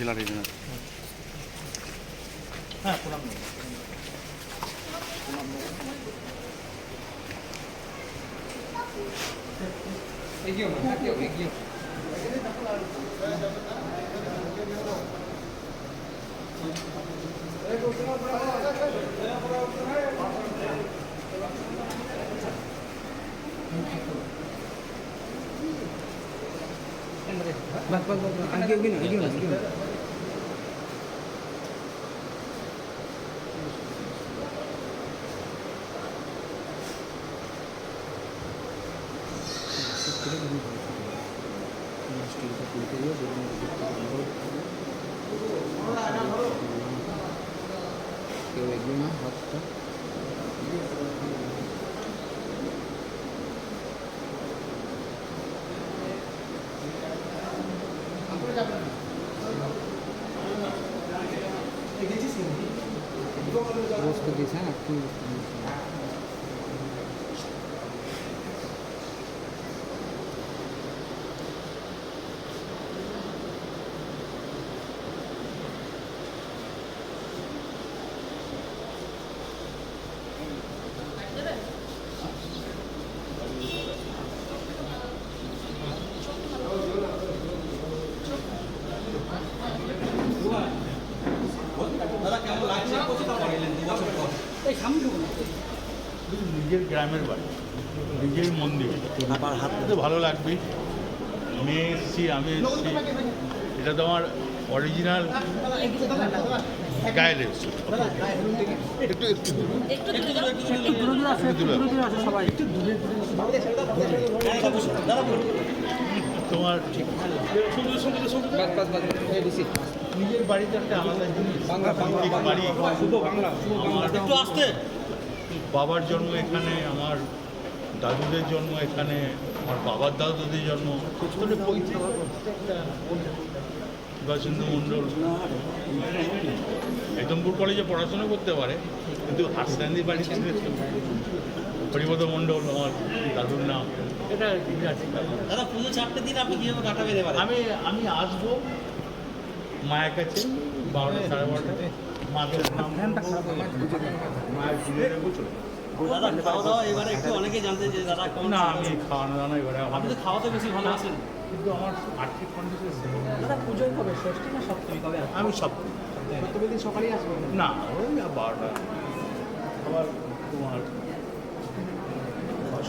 ঠেলার এই জন্য হ্যাঁ প্রণাম এগিয়ে এগিয়ে Bak bak bak. Agak gini, agak gini. স্টিলটা তুলতে গিয়ে যেগুলো কেউ এগুলো না হাতটা বস্তু দিয়েছেন একটু নিজের গ্রামের বাড়ি নিজের মন্দির। আমার হাতে তো ভালো লাগবে। মেয়ে এসছি আমি এসছি। এটা তো আমার অরিজিনাল গায়ে লেগেছে একটু একটু সবাই। তোমার ঠিক নিজের বাড়িতে একটা আলাদা আসতে। বাবার জন্ম এখানে আমার দাদুদের জন্ম এখানে আমার বাবার দাদুদের জন্ম। সুভাষচন্দ্র মণ্ডল একদমপুর কলেজে পড়াশোনা করতে পারে কিন্তু হাসনানির বাড়ি ছিল হরিপদ মণ্ডল আমার দাদুর নাম। এটা ব্যাপার। দাদা পুজো চারটে দিন আপনি কীভাবে কাটাবেন এবারে আমি আমি আসব মায়ের কাছে বারোটা সাড়ে বারোটায় মাকে নাম মায়ের পুজো দেবো চলে যাব। দাদা খাওয়া দাওয়া এবারে একটু অনেকে জানতে যে দাদা কেমন না আমি খাওয়ানো এবারে আপনি তো খাওয়াতে বেশি ভালোবাসেন কিন্তু আমার আর্থিক কন্ডিশন দাদা পুজোয় কবে? ষষ্ঠী না সপ্তমী? কবে আমি সপ্তমী। দিন সকালেই আসবে? না ওই বারোটা। আবার তোমার অষ্টমী নবমী। গ্রামের বাড়িতেই দাদা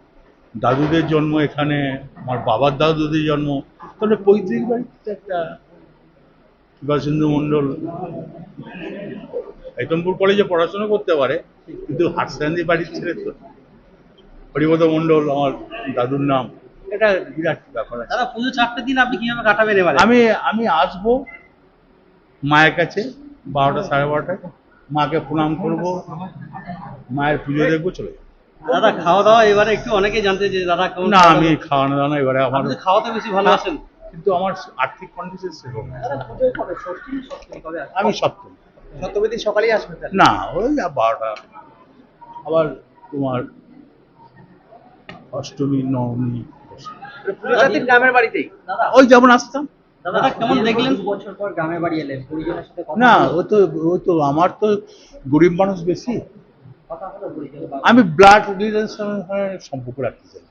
দাদুদের জন্ম এখানে আমার বাবার দাদুদের জন্ম। তাহলে পৈতৃক বাড়িতে একটা সুভাষচন্দ্র মণ্ডল একদমপুর কলেজে পড়াশোনা করতে পারে কিন্তু হাটসান্দি বাড়ির ছেলে তো। হরিপদ মণ্ডল আমার দাদুর নাম। এটা বিরাট ব্যাপার দাদা পুজো চারটে দিন আপনি কীভাবে কাটাবেন এবারে আমি আমি আসব মায়ের কাছে বারোটা সাড়ে বারোটায়। মাকে প্রণাম করব মায়ের পুজো দেখব চলে যাব। দাদা খাওয়া দাওয়া এবারে একটু অনেকে জানতে যে দাদা কেমন না আমি খাওয়ানো দাওয়ানো এবারে আমার খাওয়াতে বেশি ভালোবাসেন কিন্তু আমার আর্থিক কন্ডিশন না। কবে আমি সপ্তম। সপ্তমী দিন সকালেই আসবে তাহলে? না ওই বারোটা। আবার তোমার অষ্টমী নবমী। গ্রামের বাড়িতেই? দাদা ওই যেমন আসতাম। দাদা কেমন দেখলেন? বছর পর গ্রামের বাড়ি এলেন। পরিজনের সাথে কথা না ও তো ও তো আমার তো গরিব মানুষ বেশি। আমি ব্লাড রিলেশন সম্পর্ক রাখতে চাই।